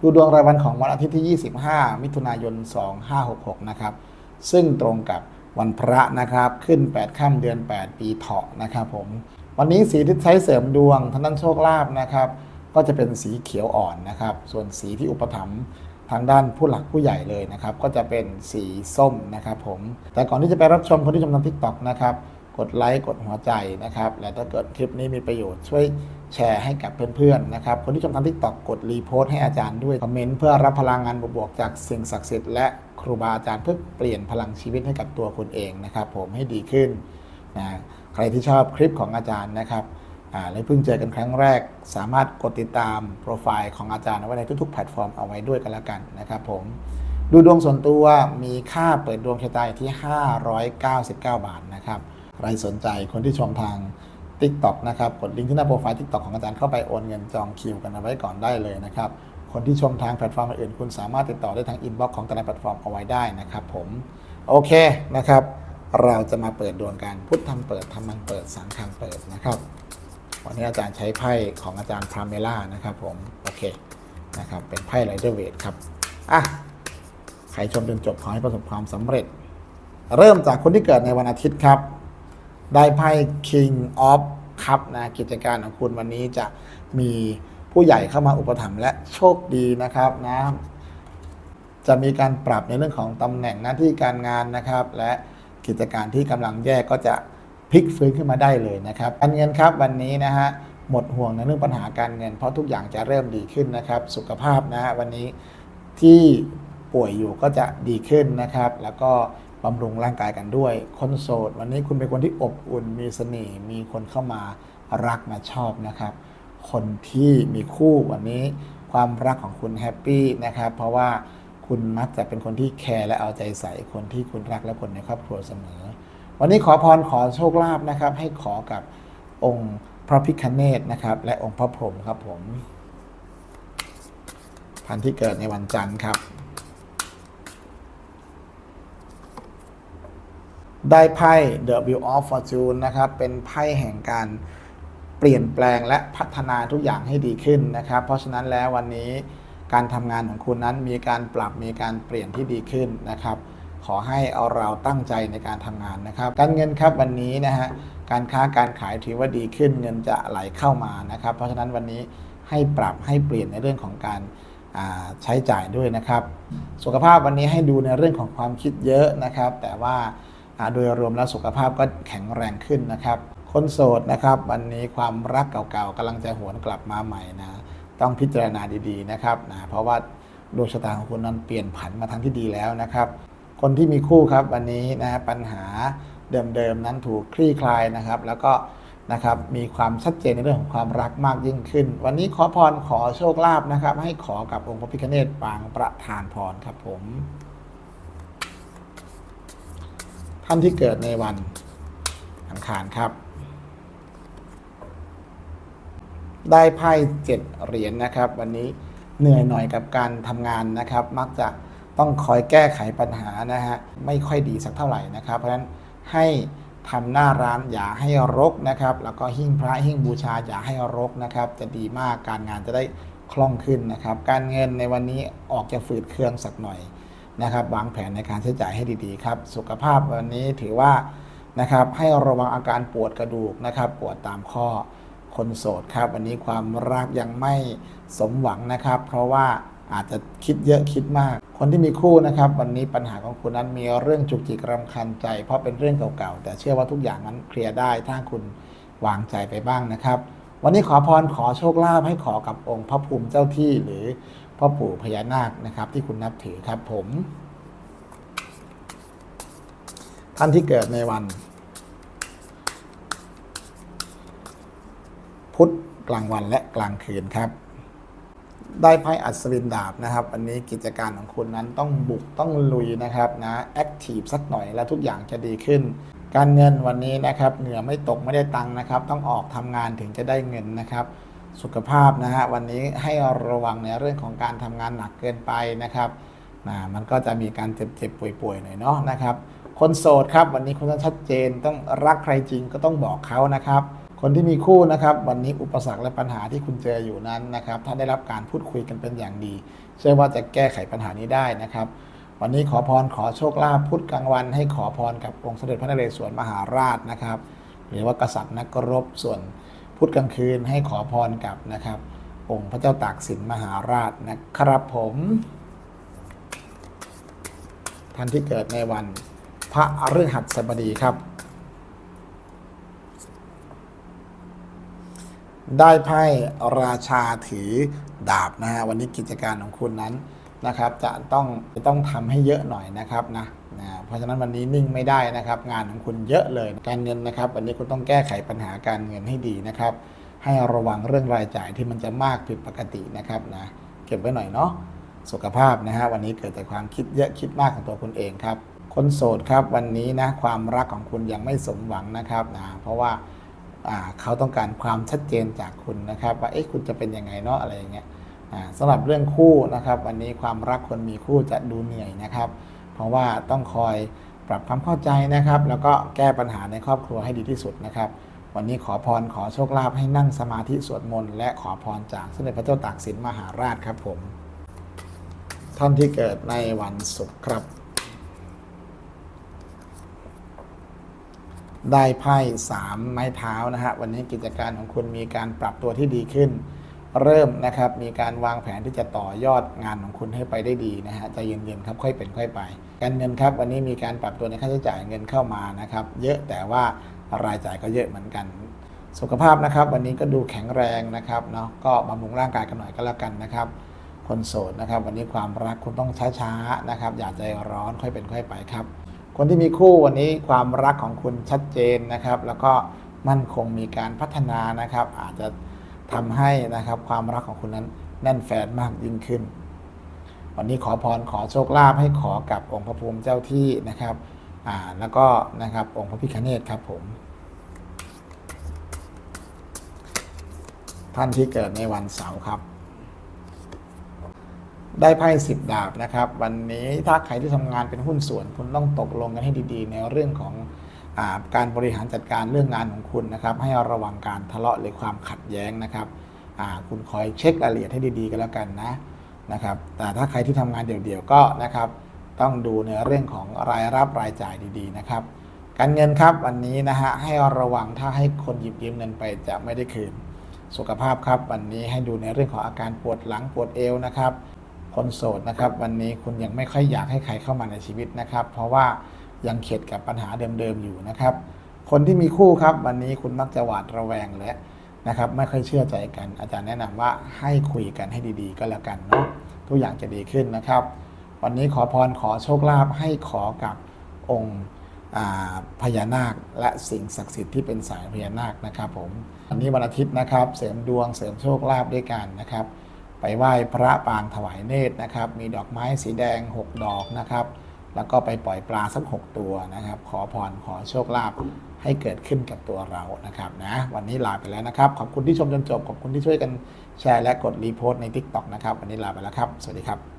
ดูดวงรายวันของวันอาทิตย์ที่ 25 มิถุนายน 2566 นะครับ ซึ่งตรงกับวันพระนะครับ ขึ้น 8 ค่ำเดือน 8 ปีเถาะนะครับผม วันนี้สีที่ใช้เสริมดวงทางด้านโชคลาภนะครับ ก็จะเป็นสีเขียวอ่อนนะครับ ส่วนสีที่อุปถัมภ์ทางด้านผู้หลักผู้ใหญ่เลยนะครับ ก็จะเป็นสีส้มนะครับผม แต่ก่อนที่จะไปรับชมคนที่ชมทางทิกตอกนะครับ กดไลค์ กดหัวใจนะครับ และถ้าเกิดคลิปนี้มีประโยชน์ช่วย แชร์ให้กับเพื่อนๆนะครับ คนที่ชมทางทิกตอกกดรีโพสต์ให้อาจารย์ด้วย คอมเมนต์เพื่อรับพลังงานบวกๆจากสิ่งศักดิ์สิทธิ์และครูบาอาจารย์เพื่อเปลี่ยนพลังชีวิตให้กับตัวคุณเองนะครับผมให้ดีขึ้นนะใครที่ชอบคลิปของอาจารย์นะครับและเพิ่งเจอกันครั้งแรก สามารถกดติดตามโปรไฟล์ของอาจารย์ไว้ในทุกๆแพลตฟอร์มเอาไว้ด้วยกันแล้วกันนะครับผมดูดวงส่วนตัวมีค่าเปิดดวงชะตาอยู่ที่ 599 บาทนะครับใครสนใจคนที่ชมทาง TikTok นะครับ กดลิงก์ที่หน้าโปรไฟล์ TikTok ของอาจารย์เข้าไปโอนเงินจองคิวกันเอาไว้ก่อนได้เลยนะครับ คนที่ชมทางแพลตฟอร์มอื่นคุณสามารถติดต่อได้ทางอินบ็อกซ์ของแต่ละแพลตฟอร์มเอาไว้ได้นะครับผมโอเคนะครับ เราจะมาเปิดดวงกันพุทธังเปิดธรรมังเปิดสังฆังเปิดนะครับวันนี้อาจารย์ใช้ไพ่ของอาจารย์พราเมล่านะครับผมโอเคนะครับเป็นไพ่ไรเดอร์เวทครับอะใครชมจนจบขอให้ประสบความสำเร็จ เริ่มจากคนที่เกิดในวันอาทิตย์ครับ ได้ไพ่ King of Cup นะกิจการของคุณวันนี้จะมีผู้ใหญ่เข้ามาอุปถัมภ์และโชคดีนะครับนะจะมีการปรับในเรื่องของตำแหน่งหน้าที่การงานนะครับ และกิจการที่กำลังแย่ก็จะพลิกฟื้นขึ้นมาได้เลยนะครับการเงินครับวันนี้นะฮะหมดห่วงในเรื่องปัญหาการเงิน เพราะทุกอย่างจะเริ่มดีขึ้นนะครับ สุขภาพนะฮะวันนี้ที่ป่วยอยู่ก็จะดีขึ้นนะครับ แล้วก็ บำรุงร่างกายกันด้วย คนโสด วันนี้คุณเป็นคนที่อบอุ่นมีเสน่ห์มีคนเข้ามารักมาชอบนะครับ คนที่มีคู่วันนี้ความรักของคุณแฮปปี้นะครับ เพราะว่าคุณมักจะเป็นคนที่แคร์และเอาใจใส่คนที่คุณรักและคนในครอบครัวเสมอ วันนี้ขอพรขอโชคลาภนะครับ ให้ขอกับองค์พระพิคเนตนะครับ และองค์พระพรหมครับผมพันธุ์ที่เกิดในวันจันทร์ครับ ได้ไพ่ The Wheel of Fortune นะครับ เป็นไพ่แห่งการเปลี่ยนแปลงและพัฒนาทุกอย่างให้ดีขึ้นนะครับ เพราะฉะนั้นแล้ววันนี้การทำงานของคุณนั้นมีการปรับมีการเปลี่ยนที่ดีขึ้นนะครับ ขอให้เอาเราตั้งใจในการทำงานนะครับ การเงินครับวันนี้นะฮะการค้าการขายถือว่าดีขึ้นเงินจะไหลเข้ามานะครับ เพราะฉะนั้นวันนี้ให้ปรับให้เปลี่ยนในเรื่องของการใช้จ่ายด้วยนะครับ สุขภาพวันนี้ให้ดูในเรื่องของความคิดเยอะนะครับ แต่ว่า โดยรวมแล้วสุขภาพก็แข็งแรงขึ้นนะครับ คนโสดนะครับวันนี้ความรักเก่าๆกำลังจะหวนกลับมาใหม่นะต้องพิจารณาดีๆนะครับนะเพราะว่าดวงชะตาของคุณนั้นเปลี่ยนผันมาทางที่ดีแล้วนะครับ คนที่มีคู่ครับวันนี้นะฮะปัญหาเดิมๆนั้นถูกคลี่คลายนะครับ แล้วก็นะครับมีความชัดเจนในเรื่องของความรักมากยิ่งขึ้น วันนี้ขอพรขอโชคลาภนะครับ ให้ขอกับองค์พระพิฆเนศปางประธานพรครับผม ท่านที่เกิดในวันอังคารครับ ได้ไพ่เจ็ดเหรียญนะครับ วันนี้เหนื่อยหน่อยกับการทำงานนะครับ มักจะต้องคอยแก้ไขปัญหานะฮะไม่ค่อยดีสักเท่าไหร่นะครับ เพราะฉะนั้นให้ทำหน้าร้านอย่าให้รกนะครับ แล้วก็หิ้งพระหิ้งบูชาอย่าให้รกนะครับ จะดีมากการงานจะได้คล่องขึ้นนะครับ การเงินในวันนี้ออกจะฝืดเคืองสักหน่อย นะครับวางแผนในการใช้จ่ายให้ดีๆครับสุขภาพวันนี้ถือว่านะครับให้ระวังอาการปวดกระดูกนะครับปวดตามข้อคนโสดครับ วันนี้ความรักยังไม่สมหวังนะครับ เพราะว่าอาจจะคิดเยอะคิดมาก คนที่มีคู่นะครับ วันนี้ปัญหาของคุณนั้นมีเรื่องจุกจิกรำคัญใจ เพราะเป็นเรื่องเก่าๆ แต่เชื่อว่าทุกอย่างนั้นเคลียร์ได้ถ้าคุณวางใจไปบ้างนะครับ วันนี้ขอพรขอโชคลาภให้ขอกับองค์พระภูมิเจ้าที่หรือ พ่อปู่พญานาคนะครับ ที่คุณนับถือครับผม ท่านที่เกิดในวัน พุธกลางวันและกลางคืนครับ ได้ไพ่อัศวินดาบนะครับอันนี้กิจการของคุณนั้นต้องบุกต้องลุยนะครับนะแอคทีฟสักหน่อยแล้วทุกอย่างจะดีขึ้นการเงินวันนี้นะครับเหงื่อไม่ตกไม่ได้ตังค์นะครับ ต้องออกทำงานถึงจะได้เงินนะครับ สุขภาพนะฮะวันนี้ให้ระวังในเรื่องของการทำงานหนักเกินไปนะครับนะมันก็จะมีการเจ็บๆป่วยๆหน่อยเนาะนะครับ คนโสดครับวันนี้คุณต้องชัดเจนต้องรักใครจริงก็ต้องบอกเขานะครับ คนที่มีคู่นะครับ วันนี้อุปสรรคและปัญหาที่คุณเจออยู่นั้นนะครับ ถ้าได้รับการพูดคุยกันเป็นอย่างดี เชื่อว่าจะแก้ไขปัญหานี้ได้นะครับ วันนี้ขอพรขอโชคลาภพุธกลางวัน ให้ขอพรกับองค์สมเด็จพระนเรศวรมหาราชนะครับ หรือว่ากษัตริย์นักรบส่วน พุธกลางคืนให้ขอพรกับนะครับ องค์พระเจ้าตากสินมหาราชนะครับผม ท่านที่เกิดในวันพระฤหัสบดีครับ ได้ไพ่ราชาถือดาบนะฮะวันนี้กิจการของคุณนั้นนะครับ จะต้องจะต้องทำให้เยอะหน่อยนะครับนะ นะเพราะฉะนั้นวันนี้นิ่งไม่ได้นะครับ งานของคุณเยอะเลยการเงินนะครับวันนี้คุณต้องแก้ไขปัญหาการเงินให้ดีนะครับ ให้ระวังเรื่องรายจ่ายที่มันจะมากผิดปกตินะครับนะเก็บไว้หน่อยเนาะสุขภาพนะฮะวันนี้เกิดจากความคิดเยอะคิดมากของตัวคุณเองครับ คนโสดครับวันนี้นะความรักของคุณยังไม่สมหวังนะครับนะเพราะว่าเขาต้องการความชัดเจนจากคุณนะครับ ว่าเอ๊ะคุณจะเป็นยังไงเนาะอะไรอย่างเงี้ยสำหรับเรื่องคู่นะครับ วันนี้ความรักคนมีคู่จะดูเหนื่อยนะครับ เพราะว่าต้องคอยปรับความเข้าใจนะครับ แล้วก็แก้ปัญหาในครอบครัวให้ดีที่สุดนะครับ วันนี้ขอพรขอโชคลาภให้นั่งสมาธิสวดมนต์และขอพรจากสมเด็จพระเจ้าตากสินมหาราชครับผม ท่านที่เกิดในวันศุกร์ครับ ได้ไพ่สามไม้เท้านะฮะวันนี้กิจการของคุณมีการปรับตัวที่ดีขึ้น เริ่มนะครับมีการวางแผนที่จะต่อยอดงานของคุณให้ไปได้ดีนะฮะใจเย็นๆครับค่อยเป็นค่อยไป การเงินครับวันนี้มีการปรับตัวในค่าใช้จ่ายเงินเข้ามานะครับเยอะแต่ว่ารายจ่ายก็เยอะเหมือนกัน สุขภาพนะครับ วันนี้ก็ดูแข็งแรงนะครับเนาะก็บำรุงร่างกายกันหน่อยก็แล้วกันนะครับคนโสดนะครับ วันนี้ความรักคุณต้องช้าๆนะครับ อย่าใจร้อนค่อยเป็นค่อยไปครับ คนที่มีคู่วันนี้ความรักของคุณชัดเจนนะครับ แล้วก็มั่นคงมีการพัฒนานะครับ อาจจะ ทำให้นะครับความรักของคุณนั้นแน่นแฟนมากยิ่งขึ้น วันนี้ขอพรขอโชคลาภให้ขอกับองค์พระภูมิเจ้าที่นะครับอ่าแล้วก็นะครับองค์พระพิฆเนศครับผมท่านที่เกิดในวันเสาร์ครับ ได้ไพ่สิบดาบนะครับ วันนี้ถ้าใครที่ทำงานเป็นหุ้นส่วน คุณต้องตกลงกันให้ดีๆ ในเรื่องของ การบริหารจัดการเรื่องงานของคุณนะครับ ให้ระวังการทะเลาะหรือความขัดแย้งนะครับคุณคอยเช็ครายละเอียดให้ดีๆกันแล้วกันนะนะครับแต่ถ้าใครที่ทำงานเดี่ยวๆก็นะครับต้องดูในเรื่องของรายรับรายจ่ายดีๆนะครับ การเงินครับวันนี้นะฮะให้ระวังถ้าให้คนหยิบยืมเงินไปจะไม่ได้คืน สุขภาพครับวันนี้ให้ดูในเรื่องของอาการปวดหลังปวดเอวนะครับคนโสดนะครับ วันนี้คุณยังไม่ค่อยอยากให้ใครเข้ามาในชีวิตนะครับ เพราะว่า ยังเข็ดกับปัญหาเดิมๆอยู่นะครับ คนที่มีคู่ครับ วันนี้คุณมักจะหวาดระแวงและนะครับไม่ค่อยเชื่อใจกัน อาจารย์แนะนำว่าให้คุยกันให้ดีๆ ก็แล้วกันเนาะทุกอย่างจะดีขึ้นนะครับ วันนี้ขอพรขอโชคลาภให้ขอกับองค์พญานาคและสิ่งศักดิ์สิทธิ์ที่เป็นสายพญานาคนะครับผมวันนี้วันอาทิตย์นะครับ เสริมดวงเสริมโชคลาภด้วยกันนะครับ ไปไหว้พระปางถวายเนตรนะครับ มีดอกไม้สีแดง 6 ดอกนะครับ แล้วก็ไปปล่อยปลาสัก6ตัวนะครับ ขอพรขอโชคลาภให้เกิดขึ้นกับตัวเรานะครับนะวันนี้ลาไปแล้วนะครับ ขอบคุณที่ชมจนจบ ขอบคุณที่ช่วยกันแชร์และกดรีโพสต์ใน t ิ k t o k นะครับ วันนี้ลาไปแล้วครับ สวัสดีครับ